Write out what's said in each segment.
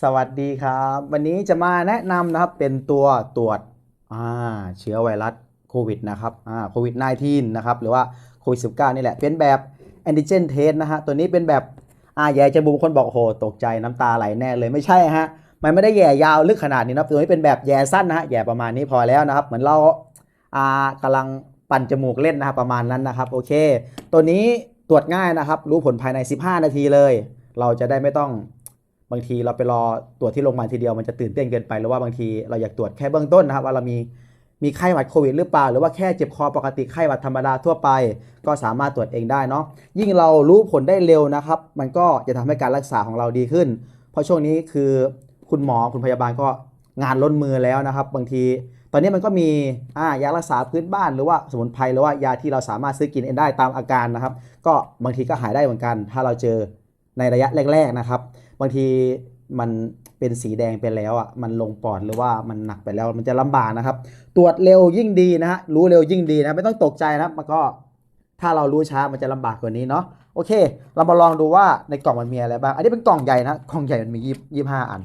สวัสดีครับ วันนี้จะมาแนะนำนะครับเป็นตัวตรวจเชื้อไวรัสโควิดนะครับโควิด -19 นะครับหรือว่าโควิด -19 นี่แหละ เป็นแบบแอนติเจนเทสนะฮะ ตัวนี้เป็นแบบอ่าแย่จมูกบางคนบอกโหตกใจน้ำตาไหลแน่เลยไม่ใช่ฮะ มันไม่ได้แย่ยาวลึกขนาดนี้นะตัวนี้เป็นแบบแย่สั้นนะฮะแย่ประมาณนี้พอแล้วนะครับ เหมือนเราอ่ากำลังปั่นจมูกเล่นนะครับประมาณนั้นนะครับโอเค ตัวนี้ตรวจง่ายนะครับ รู้ผลภายใน 15 นาทีเลย เราจะได้ไม่ต้อง บางทีเราไปรอตรวจที่โรงพยาบาลทีเดียวมันจะตื่นเต้นเกินไปหรือว่าบางทีเราอยากตรวจแค่เบื้องต้นนะครับว่าเรามีมีไข้หวัดโควิดหรือเปล่า หรือว่าแค่เจ็บคอปกติไข้หวัดธรรมดาทั่วไป ก็สามารถตรวจเองได้เนาะยิ่งเรารู้ผลได้เร็วนะครับ มันก็จะทำให้การรักษาของเราดีขึ้น เพราะช่วงนี้คือคุณหมอคุณพยาบาลก็งานล้นมือแล้วนะครับ บางที ตอนนี้มันก็มีอ่ายารักษาพื้นบ้านหรือว่าสมุนไพรหรือว่ายาที่เราสามารถซื้อกินเองได้ตามอาการนะครับ ก็บางทีก็หายได้เหมือนกัน ถ้าเราเจอในระยะแรก ๆนะครับ บางทีมันเป็นสีแดงไปแล้วอะมันลงปอดหรือว่ามันหนักไปแล้วมันจะลำบากนะครับ ตรวจเร็วยิ่งดีนะฮะรู้เร็วยิ่งดีนะไม่ต้องตกใจนะมันก็ถ้าเรารู้ช้ามันจะลำบากกว่านี้เนาะโอเค เรามาลองดูว่าในกล่องมันมีอะไรบ้าง อันนี้เป็นกล่องใหญ่นะกล่องใหญ่มันมียี่ยี่ห้าอัน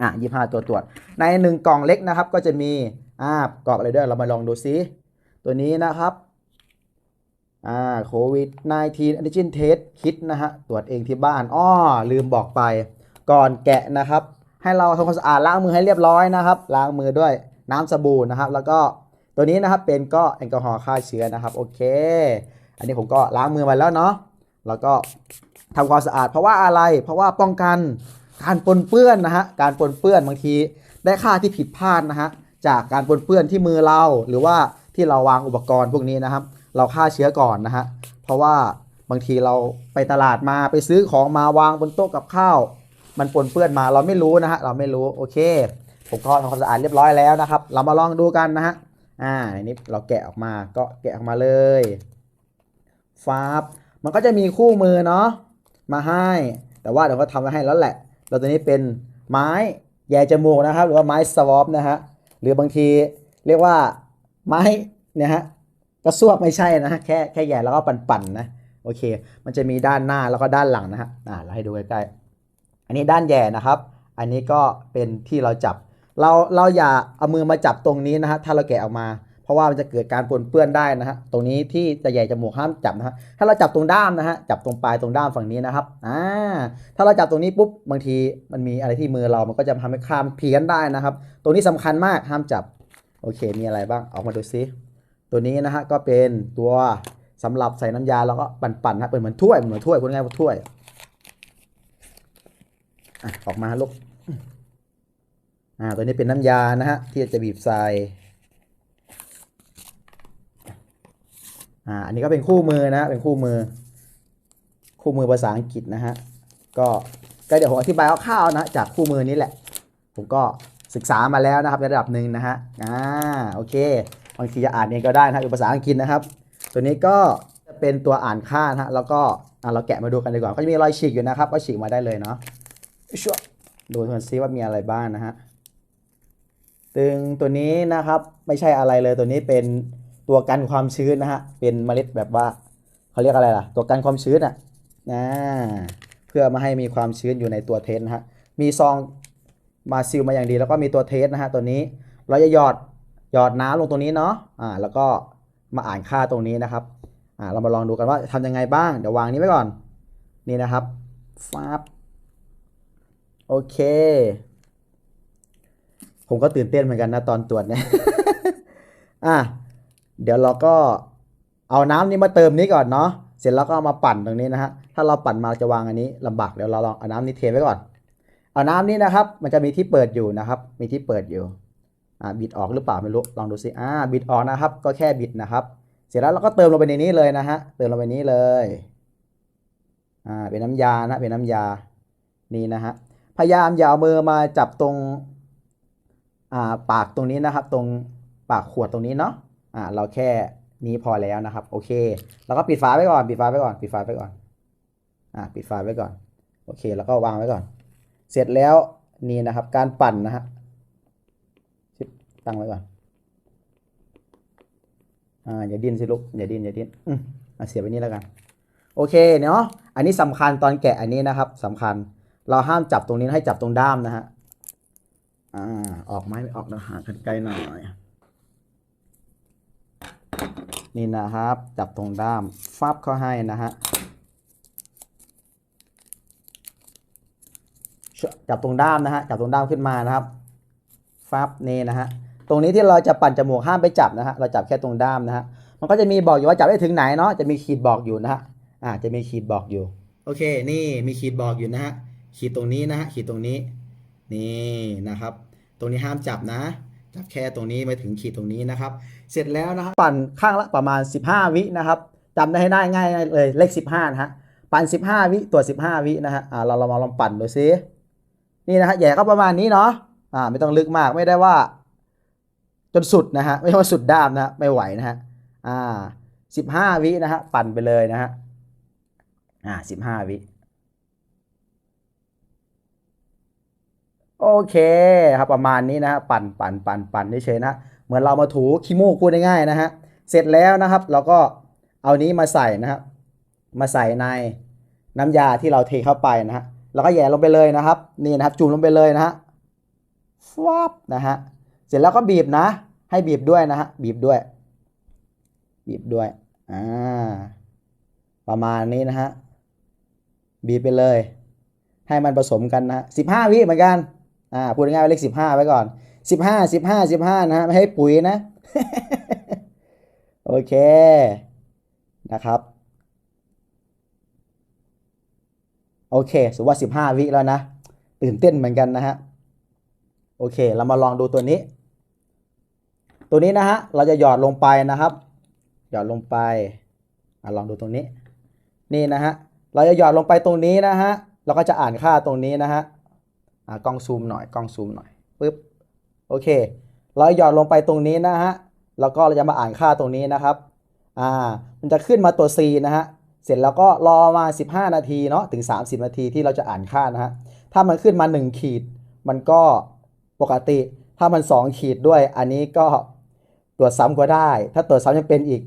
อะยี่ห้าตัวตรวจ ในหนึ่งกล่องเล็กนะครับ ก็จะมีอ่ากรอบอะไรด้วยเรามาลองดูซิตัวนี้นะครับ อ่าโควิด -19 antigen test kit นะฮะ ตรวจเองที่บ้านอ้อลืมบอกไป ก่อนแกะนะครับ ให้เราทำความสะอาดล้างมือให้เรียบร้อยนะครับ ล้างมือด้วยน้ำสบู่นะครับ แล้วก็ตัวนี้นะครับเป็นก็แอลกอฮอล์ฆ่าเชื้อนะครับ โอเค อันนี้ผมก็ล้างมือมาแล้วเนาะแล้วก็ทำความสะอาดเพราะว่าอะไร เพราะว่าป้องกันการปนเปื้อนนะฮะการปนเปื้อนบางทีได้ค่าที่ผิดพลาดนะฮะจากการปนเปื้อนที่มือเราหรือว่า ที่เราวางอุปกรณ์พวกนี้นะครับ เราฆ่าเชื้อก่อนนะฮะเพราะว่าบางทีเราไปตลาดมาไปซื้อของมาวางบนโต๊ะกับข้าว มันปนเปื้อนมาเราไม่รู้นะฮะเราไม่รู้โอเค ผมก็ทำความสะอาดเรียบร้อยแล้วนะครับ เรามาลองดูกันนะฮะอ่าในนี้เราแกะออกมาก็แกะออกมาเลยฟาบมันก็จะมีคู่มือเนาะมาให้ แต่ว่าเดี๋ยวก็ทำไว้ให้แล้วแหละ เราตัวนี้เป็นไม้แย่จมูกนะครับ หรือว่าไม้สวอปนะฮะหรือบางทีเรียกว่า ไม้เนี่ยฮะกระซวกไม่ใช่นะแค่แค่แย่แล้วก็ปั่นๆนะโอเค มันจะมีด้านหน้าแล้วก็ด้านหลังนะฮะอ่าเราให้ดูใกล้ๆอันนี้ด้านแย่นะครับ อันนี้ก็เป็นที่เราจับ เราเราอย่าเอามือมาจับตรงนี้นะฮะถ้าเราแกะออกมา เพราะว่ามันจะเกิดการปนเปื้อนได้นะฮะตรงนี้ที่จะใหญ่จมูกห้ามจับนะฮะถ้าเราจับตรงด้ามนะฮะจับตรงปลายตรงด้ามฝั่งนี้นะครับอ่าถ้าเราจับตรงนี้ปุ๊บบางทีมันมีอะไรที่มือเรามันก็จะทำให้ข้ามเพี้ยนได้นะครับ ตรงนี้สำคัญมากห้ามจับ โอเค มีอะไรบ้าง ออกมาดูซิ ตัวนี้นะฮะ ก็เป็นตัวสำหรับใส่น้ำยาแล้วก็ปั่นๆนะเป็นเหมือนถ้วย เหมือนถ้วยพูดง่ายๆว่าถ้วยอออกมาลูก อ่า ตัวนี้เป็นน้ำยานะฮะ ที่จะบีบใส่ อ่า อันนี้ก็เป็นคู่มือนะะเป็นคู่มือ คู่มือภาษาอังกฤษนะฮะ ก็ก็เดี๋ยวผมอธิบายคร่าวๆนะ จากคู่มือนี้แหละ ผมก็ ศึกษามาแล้วนะครับในระดับหนึ่งนะฮะอ่าโอเคบางทีจะอ่านเองก็ได้นะเป็นภาษาอังกฤษนะครับ ตัวนี้ก็จะเป็นตัวอ่านค่านะฮะแล้วก็อ่าเราแกะมาดูกันดีกว่าก็จะมีรอยฉีกอยู่นะครับก็ฉีกมาได้เลยเนาะชัวดูกันซิว่ามีอะไรบ้างนะฮะตึงตัวนี้นะครับไม่ใช่อะไรเลยตัวนี้เป็นตัวกันความชื้นนะฮะเป็นเมล็ดแบบว่าเขาเรียกอะไรล่ะ ตัวกันความชื้นอะนะเพื่อม่ให้มีความชื้นอยู่ในตัวเทสนะฮะมีซอง มาซิลมาอย่างดีแล้วก็มีตัวเทสนะฮะตัวนี้ เราจะหยอดหยอดน้ำลงตรงนี้เนาะอ่าแล้วก็มาอ่านค่าตรงนี้นะครับอ่าเรามาลองดูกันว่าทำยังไงบ้าง เดี๋ยววางนี้ไว้ก่อน นี่นะครับฟับโอเค ผมก็ตื่นเต้นเหมือนกันนะตอนตรวจเนี่ยอะเดี๋ยวเราก็เอาน้ำนี้มาเติมนี้ก่อนเนาะเสร็จแล้วก็เอามาปั่นตรงนี้นะฮะถ้าเราปั่นมาจะวางอันนี้ลำบากเดี๋ยวเราลองเอาน้ำนี้เทไว้ก่อน เอาน้ำนี้นะครับ มันจะมีที่เปิดอยู่นะครับ มีที่เปิดอยู่อ่าบิดออกหรือเปล่าไม่รู้ลองดูสิอ่าบิดออกนะครับ ก็แค่บิดนะครับ เสร็จแล้วเราก็เติมลงไปในนี้เลยนะฮะเติมลงไปนี้เลยอ่าเป็นน้ำยานะเป็นน้ำยานี่นะฮะพยายามอย่าเอามือมาจับตรงอ่าปากตรงนี้นะครับ ตรงปากขวดตรงนี้เนาะอ่าเราแค่นี้พอแล้วนะครับ โอเค แล้วก็ปิดฝาไว้ก่อน ปิดฝาไว้ก่อน ปิดฝาไว้ก่อน อ่า ปิดฝาไว้ก่อน โอเค แล้วก็วางไว้ก่อน เสร็จแล้วนี่นะครับการปั่นนะฮะชิบตั้งไว้ก่อนอ่าอย่าดิ้นสิลูกอย่าดิ้นอย่าดิ้นอืมเสียบไว้นี่แล้วกัน โอเคเนาะอันนี้สำคัญตอนแกะอันนี้นะครับสำคัญเราห้ามจับตรงนี้ให้จับตรงด้ามนะฮะอ่าออกไหมไม่ออกนะหากันไกลหน่อยนี่นะครับ จับตรงด้ามฟับเข้าให้นะฮะ จับตรงด้ามนะฮะจับตรงด้ามขึ้นมานะครับฟับนี่นะฮะตรงนี้ที่เราจะปั่นจมูกห้ามไปจับนะฮะเราจับแค่ตรงด้ามนะฮะมันก็จะมีบอกอยู่ว่าจับได้ถึงไหนเนาะจะมีขีดบอกอยู่นะฮะอ่าจะมีขีดบอกอยู่ โอเค นี่มีขีดบอกอยู่นะฮะขีดตรงนี้นะฮะขีดตรงนี้นี่นะครับ ตรงนี้ห้ามจับนะจับแค่ตรงนี้ไปถึงขีดตรงนี้นะครับ เสร็จแล้วนะครับปั่นข้างละประมาณ 15 วินะครับจำได้ให้ได้ง่ายๆเลยเลข 15นะฮะปั่น 15 วิตัว 15 วินะฮะอ่าเราเรามาลองปั่นดูซิ นี่นะฮะแหย่ก็ประมาณนี้เนาะอ่าไม่ต้องลึกมากไม่ได้ว่า จนสุดนะฮะไม่ใช่ว่าสุดด้ามนะฮะไม่ไหวนะฮะอ่า15วินะฮะปั่นไปเลยนะฮะอ่า15วิโอเคครับประมาณนี้นะฮะปั่นปั่นปั่นปั่นเฉยๆนะเหมือนเรามาถูขี้มูกพูดง่ายๆนะฮะเสร็จแล้วนะครับเราก็เอานี้มาใส่นะครับมาใส่ในน้ำยาที่เราเทเข้าไปนะฮะ แล้วก็แย่ลงไปเลยนะครับ นี่นะครับ จุ่มลงไปเลยนะฮะฟับนะฮะ เสร็จแล้วก็บีบนะ ให้บีบด้วยนะฮะ บีบด้วย บีบด้วย อ่า ประมาณนี้นะฮะ บีบไปเลย ให้มันผสมกันนะสิบห้าวิเหมือนกัน อ่า พูดง่ายๆเลขสิบห้าไว้ก่อนสิบห้าสิบห้าสิบห้านะฮะ ไม่ให้ปุ๋ยนะ โอเค นะครับ โอเคสมมติว่าสิบห้าวิแล้วนะ ตื่นเต้นเหมือนกันนะฮะ โอเค เรามาลองดูตัวนี้ ตัวนี้นะฮะ เราจะหยอดลงไปนะครับ หยอดลงไปอะลองดูตรงนี้ นี่นะฮะ เราจะหยอดลงไปตรงนี้นะฮะ เราก็จะอ่านค่าตรงนี้นะฮะอ่ากล้องซูมหน่อย กล้องซูมหน่อยปึ๊บ โอเค เราหยอดลงไปตรงนี้นะฮะ แล้วก็เราจะมาอ่านค่าตรงนี้นะครับ อ่า มันจะขึ้นมาตัว C นะฮะ เสร็จแล้วก็รอมา 15 นาทีเนาะถึง 30 นาทีที่เราจะอ่านค่านะฮะ ถ้ามันขึ้นมา 1 ขีด มันก็ปกติ ถ้ามัน 2 ขีดด้วย อันนี้ก็ตรวจซ้ำก็ได้ ถ้าตรวจซ้ำยังเป็นอีก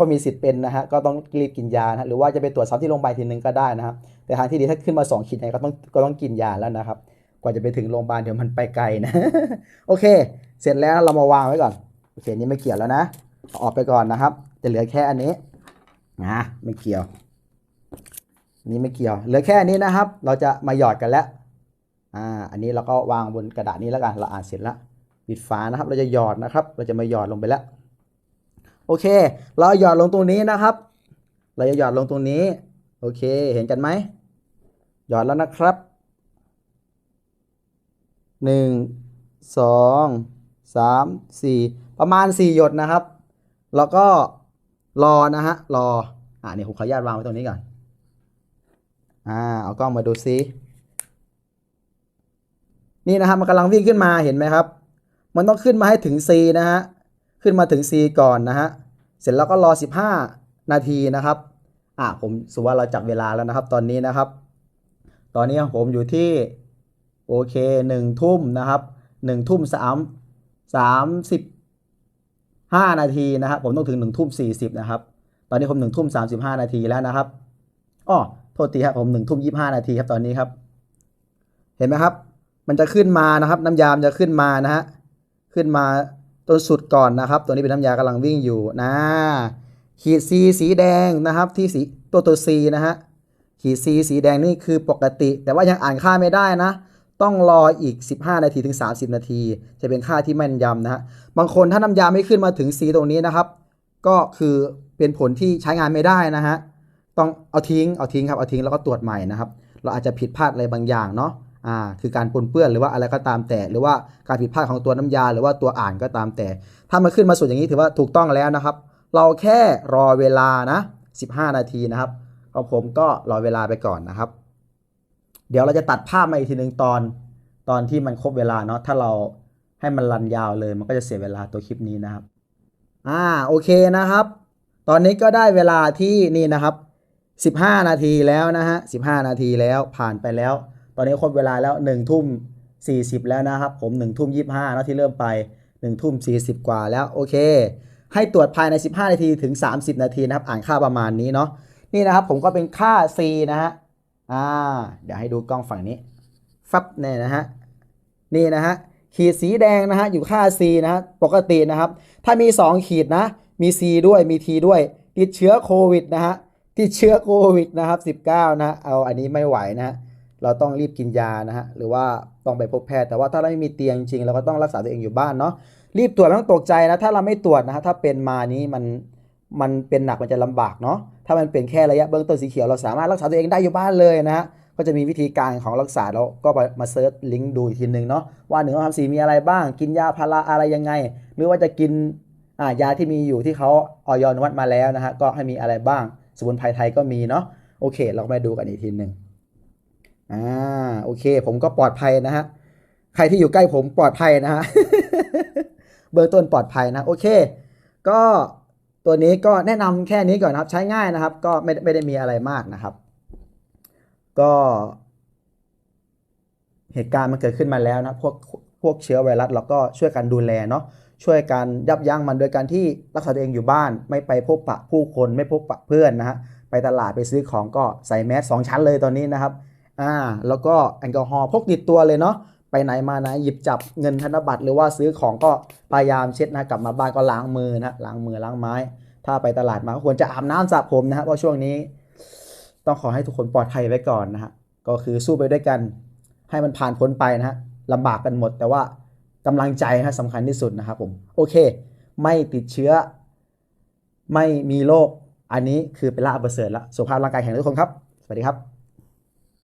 ก็มีสิทธิ์เป็นนะฮะ ก็ต้องรีบกินยานะหรือว่าจะไปตรวจซ้ำที่โรงพยาบาลทีนึงก็ได้นะครับ แต่ทางที่ดีถ้าขึ้นมา 2 ขีดไหนก็ต้องก็ต้องกินยาแล้วนะครับ กว่าจะไปถึงโรงพยาบาลเดี๋ยวมันไปไกลนะ โอเค เสร็จแล้วเรามาวางไว้ก่อน โอเค นี่ไม่เกี่ยวแล้วนะอออกไปก่อนนะครับ จะเหลือแค่อันนี้ นะไม่เกี่ยว นี่ไม่เกี่ยว เหลือแค่นนี้นะครับ เราจะมาหยอดกันแล้ว อ่า อันนี้เราก็วางบนกระดาษนี้แล้วกัน เราอ่านเสร็จแล้วปิดฝานะครับ เราจะหยอดนะครับ เราจะมาหยอดลงไปแล้ว โอเค เราหยอดลงตรงนี้นะครับ เราจะหยอดลงตรงนี้ โอเค เห็นกันไหม หยอดแล้วนะครับหนึ่งสองสามสี่ประมาณสี่หยดนะครับ แล้วก็ รอนะฮะ รอ อ่านี่ผมขออนุญาตวางไว้ตรงนี้ก่อน อ่า เอากล้องมาดูซิ นี่นะครับมันกำลังวิ่งขึ้นมาเห็นไหมครับ มันต้องขึ้นมาให้ถึง C นะฮะ ขึ้นมาถึง C ก่อนนะฮะ เสร็จแล้วก็รอ 15 นาทีนะครับ อ่าผมสมมติว่าเราจับเวลาแล้วนะครับ ตอนนี้นะครับ ตอนนี้ผมอยู่ที่โอเคหนึ่งทุ่มนะครับหนึ่งทุ่มสามสามสิบ ห้านาทีนะครับ ผมต้องถึงหนึ่งทุ่มสี่สิบนะครับ ตอนนี้ผมหนึ่งทุ่มสามสิบห้านาทีแล้วนะครับอ้อโทษทีครับผมหนึ่งทุ่มยี่ห้านาทีครับตอนนี้ครับ เห็นไหมครับ มันจะขึ้นมานะครับ น้ำยามจะขึ้นมานะฮะขึ้นมาจนสุดก่อนนะครับ ตัวนี้เป็นน้ำยากำลังวิ่งอยู่นะขีด C สีแดงนะครับ ที่สีตัวตัว C นะฮะขีด C สีแดงนี่คือปกติ แต่ว่ายังอ่านค่าไม่ได้นะ ต้องรออีก 15 นาทีถึง 30 นาที จะเป็นค่าที่แม่นยำนะฮะบางคนถ้าน้ำยาไม่ขึ้นมาถึง C ตรงนี้นะครับ ก็คือเป็นผลที่ใช้งานไม่ได้นะฮะต้องเอาทิ้งเอาทิ้งครับเอาทิ้งแล้วก็ตรวจใหม่นะครับ เราอาจจะผิดพลาดอะไรบางอย่างเนาะอ่าคือการปนเปื้อนหรือว่าอะไรก็ตามแต่ หรือว่าการผิดพลาดของตัวน้ำยา หรือว่าตัวอ่านก็ตามแต่ ถ้ามันขึ้นมาสุดอย่างนี้ถือว่าถูกต้องแล้วนะครับ เราแค่รอเวลานะ 15 นาทีนะครับของผมก็รอเวลาไปก่อนนะครับ เดี๋ยวเราจะตัดภาพมาอีกทีหนึ่งตอน ตอนที่มันครบเวลาเนาะถ้าเราให้มันรันยาวเลยมันก็จะเสียเวลาตัวคลิปนี้นะครับอ่าโอเคนะครับ ตอนนี้ก็ได้เวลาที่นี่นะครับ 15 นาทีแล้วนะฮะ15 นาทีแล้วผ่านไปแล้ว ตอนนี้ครบเวลาแล้ว1ทุ่ม40 แล้วนะครับ ผม1ทุ่ม25แล้วที่เริ่มไป1ทุ่ม40 กว่าแล้วโอเค ให้ตรวจภายใน 15 นาทีถึง 30 นาทีนะครับ อ่านค่าประมาณนี้เนาะนี่นะครับผมก็เป็นค่า C นะฮะ อ่า เดี๋ยวให้ดูกล้องฝั่งนี้ ฟับเนี่ยนะฮะ นี่นะฮะ ขีดสีแดงนะฮะ อยู่ค่า C นะฮะ ปกตินะครับ ถ้ามี 2 ขีดนะ มี C ด้วย มี T ด้วย ติดเชื้อโควิดนะฮะ ติดเชื้อโควิดนะครับ 19นะฮะเอาอันนี้ไม่ไหวนะฮะ เราต้องรีบกินยานะฮะ หรือว่าต้องไปพบแพทย์ แต่ว่าถ้าเราไม่มีเตียงจริงเราก็ต้องรักษาตัวเองอยู่บ้านเนาะ รีบตรวจไม่ต้องตกใจนะ ถ้าเราไม่ตรวจนะฮะ ถ้าเป็นมานี้มัน มันเป็นหนักมันจะลำบากเนาะถ้ามันเป็นแค่ระยะเบื้องต้นสีเขียวเราสามารถรักษาตัวเองได้อยู่บ้านเลยนะฮะก็จะมีวิธีการของรักษาแล้วก็มาเซิร์ชลิงก์ดูอีกทีหนึ่งเนาะว่าหนึ่งสองสามสี่มีอะไรบ้าง กินยาพาราอะไรยังไง หรือว่าจะกินยาที่มีอยู่ที่เขาออยอนุมัติมาแล้วนะฮะก็ให้มีอะไรบ้าง สมุนไพรไทยก็มีเนาะโอเค เรามาดูกันอีกทีหนึ่งอ่าโอเค ผมก็ปลอดภัยนะฮะใครที่อยู่ใกล้ผมปลอดภัยนะฮะเบื้องต้นปลอดภัยนะโอเค ก็ ตัวนี้ก็แนะนำแค่นี้ก่อนนะครับ ใช้ง่ายนะครับ ก็ไม่ไม่ได้มีอะไรมากนะครับ ก็ เหตุการณ์มันเกิดขึ้นมาแล้วนะพวกพวกเชื้อไวรัสเราก็ช่วยกันดูแลเนาะช่วยกันยับยั้งมันโดยการที่รักษาตัวเองอยู่บ้าน ไม่ไปพบปะผู้คนไม่พบปะเพื่อนนะฮะไปตลาดไปซื้อของก็ใส่แมสสองชั้นเลยตอนนี้นะครับอ่าแล้วก็แอลกอฮอล์พกติดตัวเลยเนาะ ไปไหนมาไหนหยิบจับเงินธนบัตรหรือว่าซื้อของก็พยายามเช็ดนะกลับมาบ้านก็ล้างมือนะล้างมือล้างไม้ ถ้าไปตลาดมาควรจะอาบน้ำสระผมนะฮะเพราะช่วงนี้ ต้องขอให้ทุกคนปลอดภัยไว้ก่อนนะฮะก็คือสู้ไปด้วยกัน ให้มันผ่านพ้นไปนะฮะลำบากกันหมด แต่ว่ากำลังใจนะสำคัญที่สุดนะครับผมโอเค ไม่ติดเชื้อ ไม่มีโรคอันนี้คือเป็นลาภประเสริฐละสุขภาพร่างกายแข็งแรงทุกคนครับ สวัสดีครับ